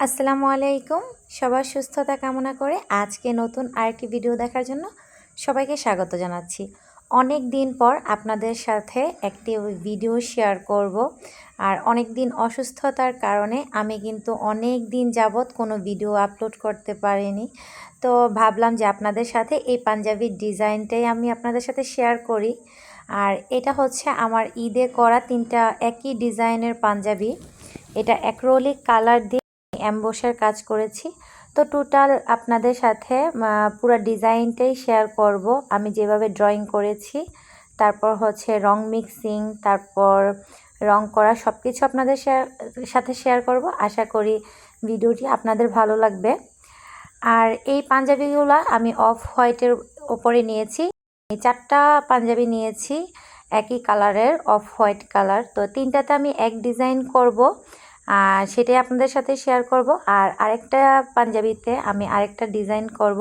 আসসালামু আলাইকুম। সবার সুস্থতা কামনা করে আজকে নতুন আরেকটি ভিডিও দেখার জন্য সবাইকে স্বাগত জানাচ্ছি। অনেক দিন পর আপনাদের সাথে একটি ভিডিও শেয়ার করব আর অনেক দিন অসুস্থতার কারণে আমি কিন্তু অনেক দিন যাবৎ কোনো ভিডিও আপলোড করতে পারিনি। তো ভাবলাম যে আপনাদের সাথে এই পাঞ্জাবির ডিজাইনটাই আমি আপনাদের সাথে শেয়ার করি। আর এটা হচ্ছে আমার ঈদে করা তিনটা একই ডিজাইনের পাঞ্জাবি। এটা অ্যাক্রোলিক কালার দিয়ে অ্যাম্বোসের কাজ করেছি। তো টোটাল আপনাদের সাথে পুরো ডিজাইনটাই শেয়ার করব। আমি যেভাবে ড্রয়িং করেছি, তারপর হচ্ছে রং মিক্সিং তারপর রং করা সব কিছু আপনাদের শেয়ার সাথে শেয়ার করব। আশা করি ভিডিওটি আপনাদের ভালো লাগবে। আর এই পাঞ্জাবিগুলো আমি অফ হোয়াইটের ওপরে নিয়েছি। চারটা পাঞ্জাবি নিয়েছি, একই কালারের অফ হোয়াইট কালার তো তিনটাতে আমি এক ডিজাইন করব। আর সেটাই আপনাদের সাথে শেয়ার করব। আর আরেকটা পাঞ্জাবিতে আমি আরেকটা ডিজাইন করব,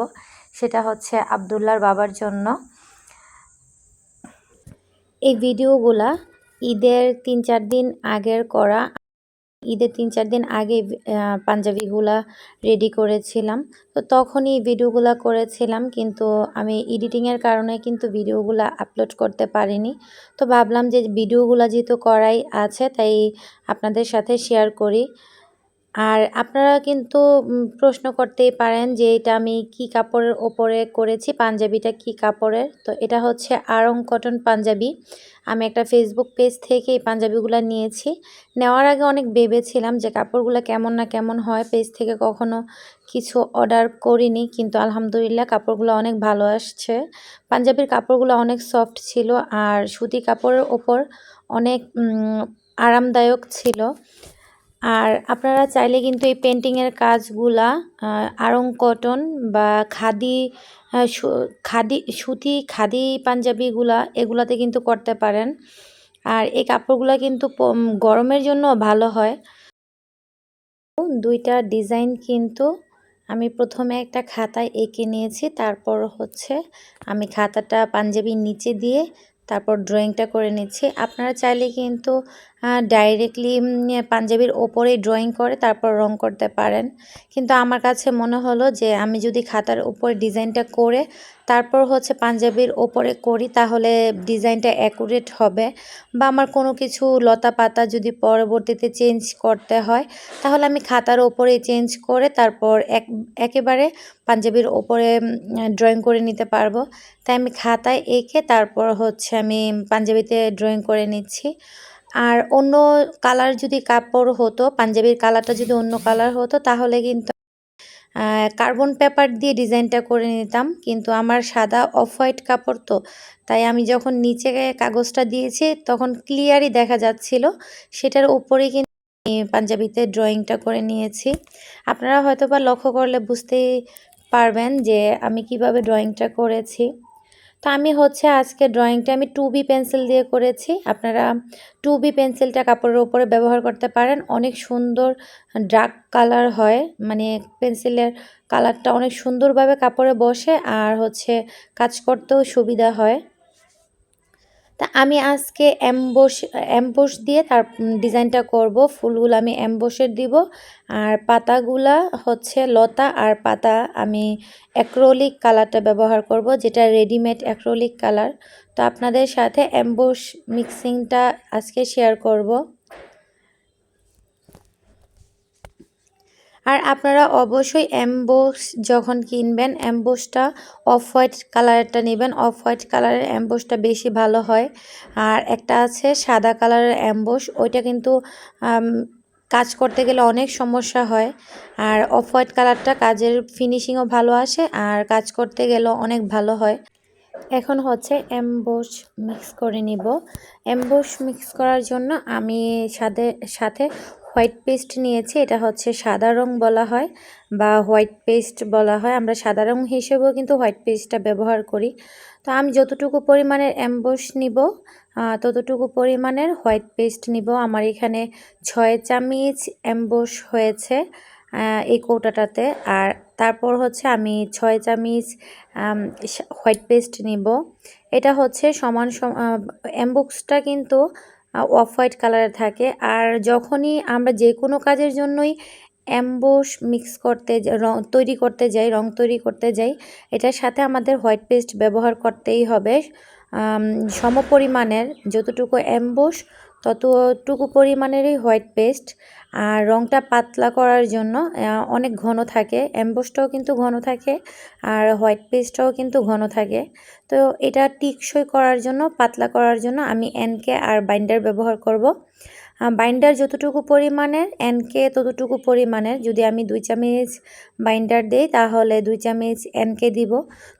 সেটা হচ্ছে আবদুল্লার বাবার জন্য। এই ভিডিওগুলা ঈদের তিন চার দিন আগের করা ঈদের তিন চার দিন আগে পাঞ্জাবিগুলা রেডি করেছিলাম। তো তখনই ভিডিওগুলো করেছিলাম, কিন্তু আমি এডিটিংয়ের কারণে কিন্তু ভিডিওগুলো আপলোড করতে পারিনি। তো ভাবলাম যে ভিডিওগুলো যেহেতু করাই আছে, তাই আপনাদের সাথে শেয়ার করি। আর আপনারা কিন্তু প্রশ্ন করতেই পারেন যে এটা আমি কি কাপড়ের ওপরে করেছি, পাঞ্জাবিটা কি কাপড়ের? তো এটা হচ্ছে আরং কটন পাঞ্জাবি। আমি একটা ফেসবুক পেজ থেকে এই পাঞ্জাবিগুলো নিয়েছি। নেওয়ার আগে অনেক ভেবেছিলাম যে কাপড়গুলো কেমন না কেমন হয়। পেজ থেকে কখনো কিছু অর্ডার করিনি, কিন্তু আলহামদুলিল্লাহ কাপড়গুলো অনেক ভালো আসছে। পাঞ্জাবির কাপড়গুলো অনেক সফট ছিল আর সুতি কাপড়ের ওপর অনেক আরামদায়ক ছিল। আর আপনারা চাইলে কিন্তু এই পেন্টিংয়ের কাজগুলা আরং কটন বা খাদি খাদি, সুতি, খাদি, পাঞ্জাবিগুলা এগুলাতে কিন্তু করতে পারেন। আর এই কাপড়গুলো কিন্তু গরমের জন্য ভালো হয়। দুইটা ডিজাইন কিন্তু আমি প্রথমে একটা খাতায় এঁকে নিয়েছি, তারপর হচ্ছে আমি খাতাটা পাঞ্জাবির নিচে দিয়ে তারপর ড্রয়িংটা করে নিচ্ছি। আপনারা চাইলে কিন্তু ডাইরেক্টলি পাঞ্জাবির ওপরে ড্রয়িং করে তারপর রং করতে পারেন। কিন্তু আমার কাছে মনে হলো যে, আমি যদি খাতার উপর ডিজাইনটা করে তারপর হচ্ছে পাঞ্জাবির ওপরে করি, তাহলে ডিজাইনটা অ্যাকুরেট হবে। বা আমার কোনো কিছু লতা পাতা যদি পরবর্তীতে চেঞ্জ করতে হয়, তাহলে আমি খাতার ওপরে চেঞ্জ করে তারপর এক, একেবারে পাঞ্জাবির ওপরে ড্রয়িং করে নিতে পারব। তাই আমি খাতায় এঁকে তারপর হচ্ছে আমি পাঞ্জাবিতে ড্রয়িং করে নিচ্ছি। আর অন্য কালার যদি কাপড় হতো, পাঞ্জাবির কালারটা যদি অন্য কালার হতো, তাহলে কিন্তু কার্বন পেপার দিয়ে ডিজাইনটা করে নিতাম, কিন্তু আমার সাদা অফ হোয়াইট কাপড় তো, তাই আমি যখন নিচে কাগজটা দিয়েছি, তখন ক্লিয়ারই দেখা যাচ্ছিল। সেটার উপরেই কিন্তু পাঞ্জাবিতে ড্রয়িংটা করে নিয়েছি। আপনারা হয়তো বা লক্ষ্য করলে বুঝতেই পারবেন যে আমি কীভাবে ড্রয়িংটা করেছি। তো আমি হচ্ছে আজকে ড্রয়িংটা আমি টু বি পেন্সিল দিয়ে করেছি। আপনারা টু বি পেন্সিলটা কাপড়ের উপরে ব্যবহার করতে পারেন। অনেক সুন্দর ডার্ক কালার হয়। মানে পেন্সিলের কালারটা অনেক সুন্দরভাবে কাপড়ে বসে আর হচ্ছে কাজ করতেও সুবিধা হয়। তা আমি আজকে অ্যাম্বোস অ্যাম্বোস দিয়ে তার ডিজাইনটা করব। ফুলগুলো আমি অ্যাম্বোসের দিব। আর পাতাগুলা হচ্ছে লতা আর পাতা আমি অ্যাক্রোলিক কালারটা ব্যবহার করব, যেটা রেডিমেড অ্যাক্রোলিক কালার তো আপনাদের সাথে অ্যাম্বোস মিক্সিংটা আজকে শেয়ার করব। আর আপনারা অবশ্যই অ্যাম্বোস যখন কিনবেন অ্যাম্বোসটা অফ হোয়াইট কালারেরটা নেবেন। অফ হোয়াইট কালারের অ্যাম্বোসটা বেশি ভালো হয়। আর একটা আছে সাদা কালারের অ্যাম্বোস ওইটা কিন্তু কাজ করতে গেলে অনেক সমস্যা হয়। আর অফ হোয়াইট কালারটা কাজের ফিনিশিংও ভালো আসে আর কাজ করতে গেলেও অনেক ভালো হয়। এখন হচ্ছে অ্যাম্বোস মিক্স করে নিব। অ্যাম্বোস মিক্স করার জন্য আমি সাথে সাথে হোয়াইট পেস্ট নিয়েছি, এটা হচ্ছে সাদা রং বলা হয় বা হোয়াইট পেস্ট বলা হয়। আমরা সাদা রং হিসেবেও কিন্তু হোয়াইট পেস্টটা ব্যবহার করি। তো আমি যতটুকু পরিমাণের অ্যাম্বোস নিব ততটুকু পরিমাণের হোয়াইট পেস্ট নিব। আমার এখানে ছয় চামিচ অ্যাম্বোস হয়েছে এই কৌটাটাতে। আর তারপর হচ্ছে আমি ছয় চামিচ হোয়াইট পেস্ট নিব। এটা হচ্ছে সমান অ্যাম্বুক্সটা কিন্তু অফ হোয়াইট কালারে থাকে। আর যখনই আমরা যে কোনো কাজের জন্যই অ্যাম্বোস মিক্স করতে রং তৈরি করতে যাই, রং তৈরি করতে যাই, এটার সাথে আমাদের হোয়াইট পেস্ট ব্যবহার করতেই হবে। সমপরিমাণের সম পরিমাণের যতটুকু অ্যাম্বোস ততটুকু পরিমাণেরই হোয়াইট পেস্ট। আর রংটা পাতলা করার জন্য অনেক ঘন থাকে। অ্যাম্বোসটাও কিন্তু ঘন থাকে আর হোয়াইট পেস্টটাও কিন্তু ঘন থাকে। তো এটা টিকসই করার জন্য, পাতলা করার জন্য আমি এনকে আর বাইন্ডার ব্যবহার করব। বাইন্ডার যতটুকু পরিমাণের এনকে ততটুকু পরিমাণের। যদি আমি দুই চামচ বাইন্ডার দিই তাহলে দুই চামচ এনকে দিব।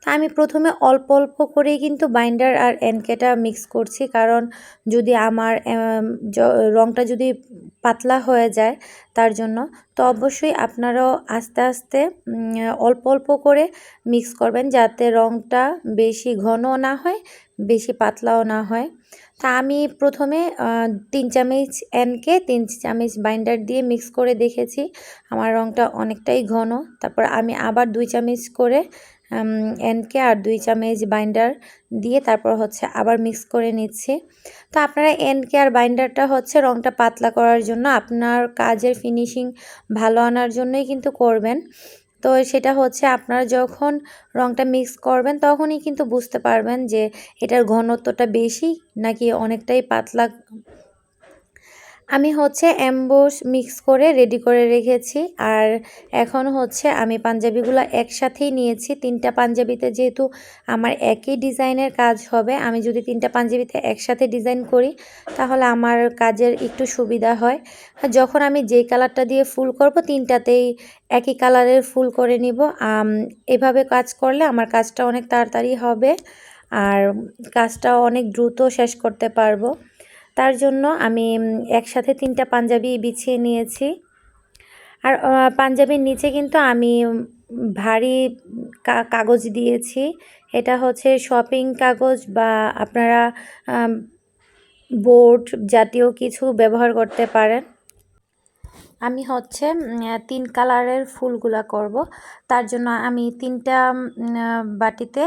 তা আমি প্রথমে অল্প অল্প করেই কিন্তু বাইন্ডার আর এনকেটা মিক্স করছি। কারণ যদি আমার আম, রংটা যদি পাতলা হয়ে যায় তার জন্য। তো অবশ্যই আপনারাও আস্তে আস্তে অল্প অল্প করে মিক্স করবেন যাতে রংটা বেশি ঘন না হয়, বেশি পাতলাও না হয়। তা আমি প্রথমে তিন চামচ এনকে তিন চামচ বাইন্ডার দিয়ে মিক্স করে দেখেছি। আমার রংটা অনেকটাই ঘন। তারপর আমি আবার দুই চামচ করে এনকে আর দুই চামচ বাইন্ডার দিয়ে তারপর হচ্ছে আবার মিক্স করে নিচ্ছি। তো আপনারা এনকে আর বাইন্ডারটা হচ্ছে রংটা পাতলা করার জন্য আপনার কাজের ফিনিশিং ভালো আনার জন্যই কিন্তু করবেন। তো সেটা হচ্ছে আপনারা যখন রংটা মিক্স করবেন তখনই কিন্তু বুঝতে পারবেন যে এটার ঘনত্বটা বেশি নাকি অনেকটাই পাতলা আমি হচ্ছে অ্যাম্বোস মিক্স করে রেডি করে রেখেছি। আর এখন হচ্ছে আমি পাঞ্জাবিগুলো একসাথেই নিয়েছি। তিনটা পাঞ্জাবিতে যেহেতু আমার একই ডিজাইনের কাজ হবে, আমি যদি তিনটা পাঞ্জাবিতে একসাথে ডিজাইন করি, তাহলে আমার কাজের একটু সুবিধা হয়। যখন আমি যেই কালারটা দিয়ে ফুল করব, তিনটাতেই একই কালারের ফুল করে নিব। এভাবে কাজ করলে আমার কাজটা অনেক তাড়াতাড়ি হবে, আর কাজটা অনেক দ্রুত শেষ করতে পারব। তার জন্য আমি একসাথে তিনটা পাঞ্জাবি বিছিয়ে নিয়েছি। আর পাঞ্জাবির নিচে কিন্তু আমি ভারী কাগজ দিয়েছি। এটা হচ্ছে শপিং কাগজ বা আপনারা বোর্ড জাতীয় কিছু ব্যবহার করতে পারেন। আমি হচ্ছে তিন কালারের ফুলগুলা করব। তার জন্য আমি তিনটা বাটিতে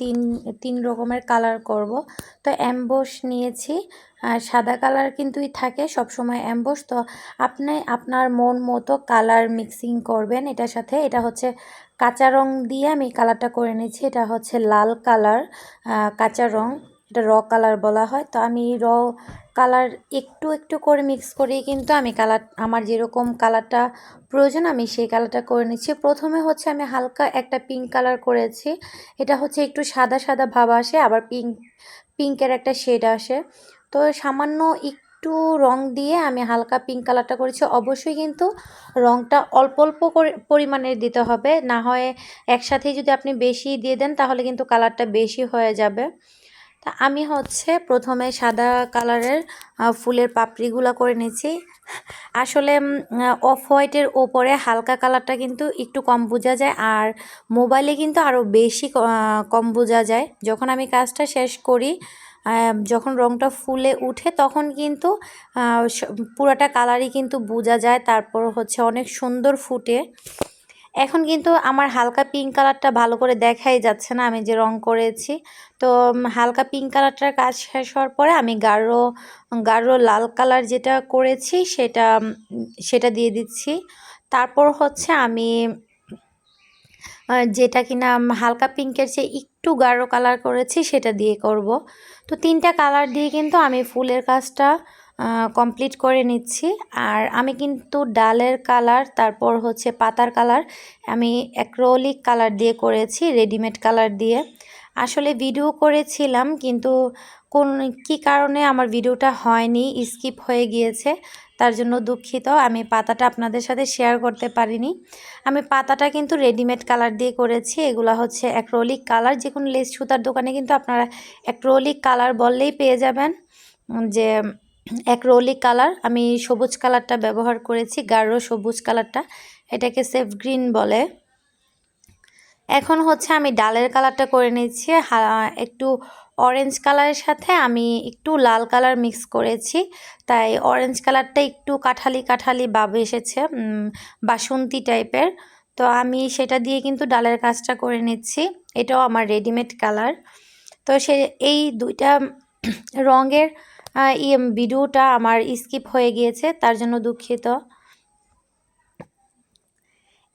তিন তিন রকমের কালার করব। তো অ্যাম্বোস নিয়েছি। সাদা কালার কিন্তুই থাকে সব সময় অ্যাম্বোস। তো আপনি আপনার মন মতো কালার মিক্সিং করবেন। এটার সাথে, এটা হচ্ছে কাঁচা রং দিয়ে আমি কালারটা করে নিয়েছি। এটা হচ্ছে লাল কালার কাঁচা রং। এটা র কালার বলা হয়। তো আমি র কালার একটু একটু করে মিক্স করে, কিন্তু আমি কালার আমার যেরকম কালারটা প্রয়োজন, আমি সেই কালারটা করে নিচ্ছি। প্রথমে হচ্ছে আমি হালকা একটা পিঙ্ক কালার করেছি। এটা হচ্ছে একটু সাদা সাদা ভাব আসে, আবার পিঙ্ক পিঙ্কের একটা শেড আসে। তো সামান্য একটু রং দিয়ে আমি হালকা পিঙ্ক কালারটা করেছি। অবশ্যই কিন্তু রংটা অল্প অল্প করে পরিমাণের দিতে হবে। না হয় একসাথেই যদি আপনি বেশি দিয়ে দেন, তাহলে কিন্তু কালারটা বেশি হয়ে যাবে। তা আমি হচ্ছে প্রথমে সাদা কালারের ফুলের পাপড়িগুলো করে নিচ্ছি আসলে অফ হোয়াইটের ওপরে হালকা কালারটা কিন্তু একটু কম বোঝা যায় আর মোবাইলে কিন্তু আরও বেশি কম বোঝা যায়। যখন আমি কাজটা শেষ করি যখন রংটা ফুলে উঠে তখন কিন্তু পুরাটা কালারই কিন্তু বোঝা যায়। তারপর হচ্ছে অনেক সুন্দর ফুটে। এখন কিন্তু আমার হালকা পিঙ্ক কালারটা ভালো করে দেখাই যাচ্ছে না, আমি যে রং করেছি। তো হালকা পিঙ্ক কালারটার কাজ শেষ হওয়ার পরে আমি গাঢ় গাঢ় লাল কালার যেটা করেছি সেটা সেটা দিয়ে দিচ্ছি। তারপর হচ্ছে আমি যেটা কিনা হালকা পিঙ্কের চেয়ে একটু গাঢ় কালার করেছি সেটা দিয়ে করব। তো তিনটা কালার দিয়ে কিন্তু আমি ফুলের কাজটা কমপ্লিট করে নিচ্ছি। আর আমি কিন্তু ডালের কালার তারপর হচ্ছে পাতার কালার আমি অ্যাক্রোলিক কালার দিয়ে করেছি রেডিমেড কালার দিয়ে। আসলে ভিডিও করেছিলাম, কিন্তু কোন, কি কারণে আমার ভিডিওটা হয়নি স্কিপ হয়ে গিয়েছে, তার জন্য দুঃখিত। আমি পাতাটা আপনাদের সাথে শেয়ার করতে পারিনি। আমি পাতাটা কিন্তু রেডিমেড কালার দিয়ে করেছি, এগুলো হচ্ছে অ্যাক্রোলিক কালার যে কোনো লেস সুতার দোকানে কিন্তু আপনারা অ্যাক্রোলিক কালার বললেই পেয়ে যাবেন। যে অ্যাক্রোলিক কালার, আমি সবুজ কালারটা ব্যবহার করেছি, গাঢ় সবুজ কালারটা, এটাকে সেফ গ্রিন বলে। এখন হচ্ছে আমি ডালের কালারটা করে নিচ্ছি হা- একটু অরেঞ্জ কালারের সাথে আমি একটু লাল কালার মিক্স করেছি, তাই অরেঞ্জ কালারটা একটু কাঠালি কাঠালি ভাব এসেছে বাসন্তী টাইপের তো আমি সেটা দিয়ে কিন্তু ডালের কাজটা করে নিচ্ছি, এটাও আমার রেডিমেড কালার। তো সে, এই দুইটা রঙের ভিডিওটা আমার স্কিপ হয়ে গিয়েছে, তার জন্য দুঃখিত।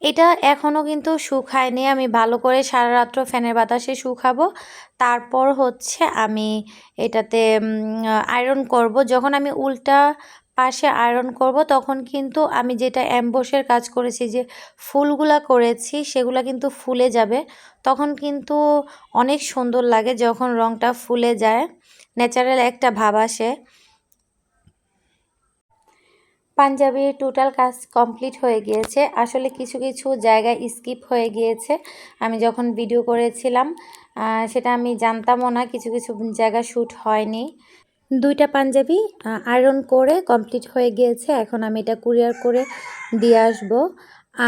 এটা এখনও কিন্তু শুকায়নি। আমি ভালো করে সারা রাত্র ফ্যানের বাতাসে শুকাবো। তারপর হচ্ছে আমি এটাতে আয়রন করব। যখন আমি উল্টা পাশে আয়রন করব, তখন কিন্তু আমি যেটা অ্যাম্বসের কাজ করেছি যে ফুলগুলা করেছি, সেগুলা কিন্তু ফুলে যাবে। তখন কিন্তু অনেক সুন্দর লাগে যখন রংটা ফুলে যায়। ন্যাচারাল একটা ভাব আসে। পাঞ্জাবির টোটাল কাজ কমপ্লিট হয়ে গিয়েছে। আসলে কিছু কিছু জায়গায় স্কিপ হয়ে গিয়েছে। আমি যখন ভিডিও করেছিলাম সেটা আমি জানতামও না, কিছু কিছু জায়গা শ্যুট হয়নি। দুইটা পাঞ্জাবি আয়রন করে কমপ্লিট হয়ে গিয়েছে। এখন আমি এটা কুরিয়ার করে দিয়ে আসব।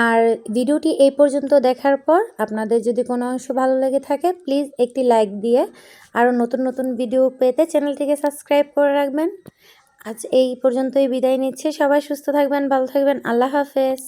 আর ভিডিওটি এই পর্যন্ত দেখার পর আপনাদের যদি কোনো অংশ ভালো লেগে থাকে প্লিজ একটি লাইক দিয়ে আরও নতুন নতুন ভিডিও পেতে চ্যানেলটিকে সাবস্ক্রাইব করে রাখবেন। আজ এই পর্যন্তই বিদায় নিচ্ছি। সবাই সুস্থ থাকবেন, ভালো থাকবেন। আল্লাহ হাফেজ।